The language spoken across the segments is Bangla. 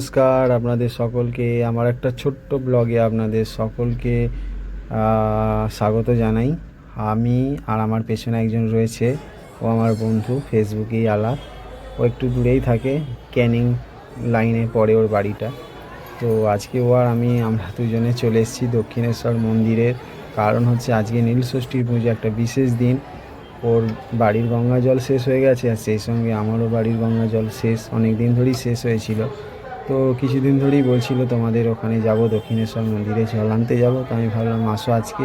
নমস্কার আপনাদের সকলকে। আমার একটা ছোট্ট ব্লগে আপনাদের সকলকে স্বাগত জানাই। আমি আর আমার পেছনে একজন রয়েছে, ও আমার বন্ধু, ফেসবুকেই আলাপ। ও একটু দূরেই থাকে, ক্যানিং লাইনে পড়ে ওর বাড়িটা। তো আজকে ও আর আমি, আমরা দুজনে চলে এসেছি দক্ষিণেশ্বর মন্দিরের। কারণ হচ্ছে আজকে নীলষষ্ঠীর পুজো, একটা বিশেষ দিন। ওর বাড়ির গঙ্গা জল শেষ হয়ে গেছে, আর সেই সঙ্গে আমারও বাড়ির গঙ্গা জল শেষ, অনেক দিন ধরেই শেষ হয়েছিল। তো কিছুদিন ধরেই বলছিল তোমাদের ওখানে যাব, দক্ষিণেশ্বর মন্দিরে জল আনতে যাব, তো আমি ভাবলাম আসো আজকে।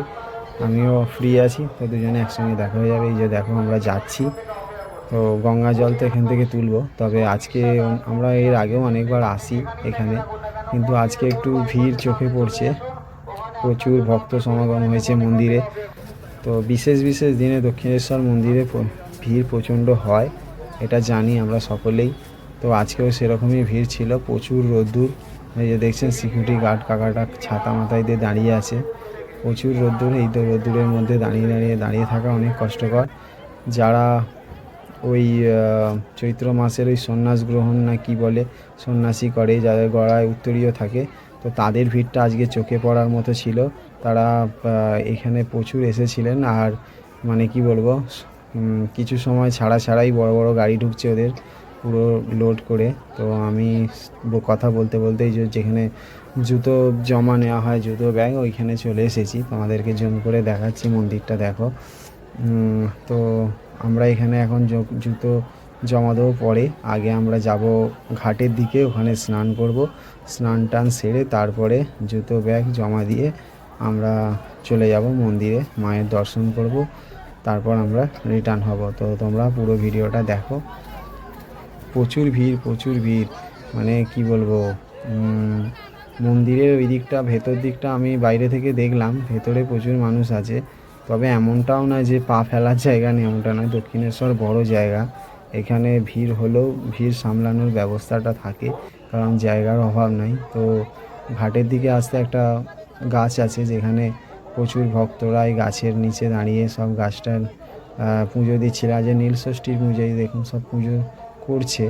আমিও ফ্রি আছি, তো দুজনে একসঙ্গে দেখা হয়ে যাবে। এই যে দেখো আমরা যাচ্ছি, তো গঙ্গা জল তো এখান থেকে তুলবো। তবে আজকে আমরা এর আগেও অনেকবার আসি এখানে, কিন্তু আজকে একটু ভিড় চোখে পড়ছে। প্রচুর ভক্ত সমাগম হয়েছে মন্দিরে। তো বিশেষ বিশেষ দিনে দক্ষিণেশ্বর মন্দিরে ভিড় প্রচণ্ড হয়, এটা জানি আমরা সকলেই। তো আজকেও সেরকমই ভিড় ছিল, প্রচুর রোদ্দুর। এই যে দেখছেন সিকিউরিটি গার্ড কাকাটা ছাতা মাথায় দিয়ে দাঁড়িয়ে আছে। প্রচুর রোদ্দুর, এই তো রোদ্দুরের মধ্যে দাঁড়িয়ে দাঁড়িয়ে দাঁড়িয়ে থাকা অনেক কষ্টকর। যারা ওই চৈত্র মাসের ওই সন্ন্যাস গ্রহণ না কি বলে, সন্ন্যাসী করে, যাদের গড়ায় উত্তরীয় থাকে, তো তাদের ভিড়টা আজকে চোখে পড়ার মতো ছিল। তারা এখানে প্রচুর এসেছিলেন আর মানে কি বলব কিছু সময় ছাড়া ছাড়াই বড় বড় গাড়ি ঢুকছে ওদের। পুরো লোড করে, তো আমি কথা বলতে বলতে এই যে যেখানে জুতো জমা নেওয়া হয়, জুতো ব্যাগ ওইখানে চলে এসেছি। তোমাদেরকে জুম করে দেখাচ্ছি, মন্দিরটা দেখো। তো আমরা এখানে এখন জুতো জমা দেবো পরে। আগে আমরা যাব ঘাটের দিকে, ওখানে স্নান করব। স্নান টান সেরে তারপরে জুতো ব্যাগ জমা দিয়ে আমরা চলে যাব মন্দিরে, মায়ের দর্শন করব। তারপর আমরা রিটার্ন হব। তো তোমরা পুরো ভিডিওটা দেখো। প্রচুর ভিড় প্রচুর ভিড়। মানে কি বলব মন্দিরের ওই দিকটা, ভেতর দিকটা আমি বাইরে থেকে দেখলাম, ভেতরে প্রচুর মানুষ আছে। তবে এমনটাও না যে পা ফেলার জায়গা নেই, এমনটা নয়। দক্ষিণেশ্বর বড় জায়গা। এখানে ভিড় হলেও ভিড় সামলানোর ব্যবস্থাটা থাকে, কারণ জায়গার অভাব নাই। তো ঘাটের দিকে আসতে একটা গাছ আছে, যেখানে প্রচুর ভক্তরা এই গাছের নিচে দাঁড়িয়ে সব গাছটার পুজো দিচ্ছিল। আজ নীল ষষ্ঠীর পুজোয় দেখুন, সব পুজো করছে,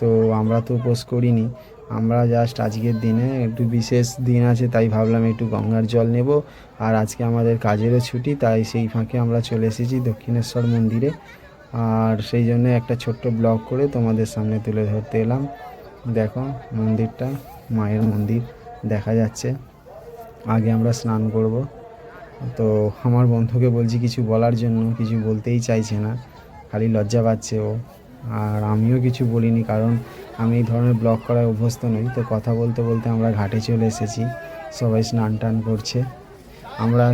তো আমরা তো উপোস করিনি। আমরা জাস্ট আজকের দিনে একটু বিশেষ দিন আছে, তাই ভাবলাম একটু গঙ্গার জল নেব। আর আজকে আমাদের কাজেরও ছুটি, তাই সেই ফাঁকে আমরা চলে এসেছি দক্ষিণেশ্বর মন্দিরে। আর সেই জন্য একটা ছোট্ট ব্লগ করে তোমাদের সামনে তুলে ধরতে এলাম। দেখো মন্দিরটা, মায়ের মন্দির দেখা যাচ্ছে। আগে আমরা স্নান করব। তো আমার বন্ধুকে বলছি কিছু বলার জন্য, কিছু বলতেই চাইছে না। খালি লজ্জা পাচ্ছে ও। আর আমিও কিছু বলিনি, কারণ আমি এই ধরনের ব্লগ করায় অভ্যস্ত নই। তো কথা বলতে বলতে আমরা ঘাটে চলে এসেছি, সবাই স্নান টান করছে। আমরা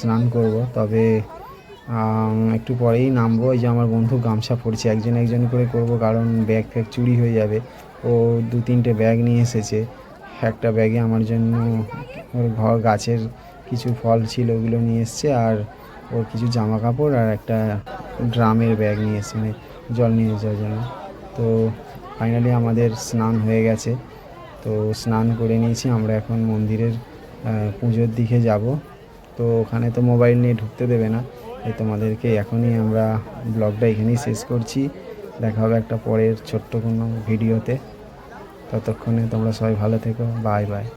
স্নান করব, তবে একটু পরেই নামবো। এই যে আমার বন্ধু গামছা পরছে একজন একজন করে করব, কারণ ব্যাগ ফ্যাগ চুরি হয়ে যাবে। ও দু তিনটে ব্যাগ নিয়ে এসেছে। একটা ব্যাগে আমার জন্য ওর ঘর গাছের কিছু ফল ছিল, ওগুলো নিয়ে এসছে, আর ওর কিছু জামা কাপড় আর একটা ড্রামের ব্যাগ নিয়ে এসছে মানে জল নিয়ে যাওয়ার জন্য তো ফাইনালি আমাদের স্নান হয়ে গেছে। তো স্নান করে নিয়েছি, আমরা এখন মন্দিরের পুজোর দিকে যাব। তো ওখানে তো মোবাইল নিয়ে ঢুকতে দেবে না। তাই তোমাদেরকে এখনই আমরা ব্লগটা এখানেই শেষ করছি। দেখা হবে একটা পরের ছোট্ট কোনো ভিডিওতে। ততক্ষণে তোমরা সবাই ভালো থেকো। Bye bye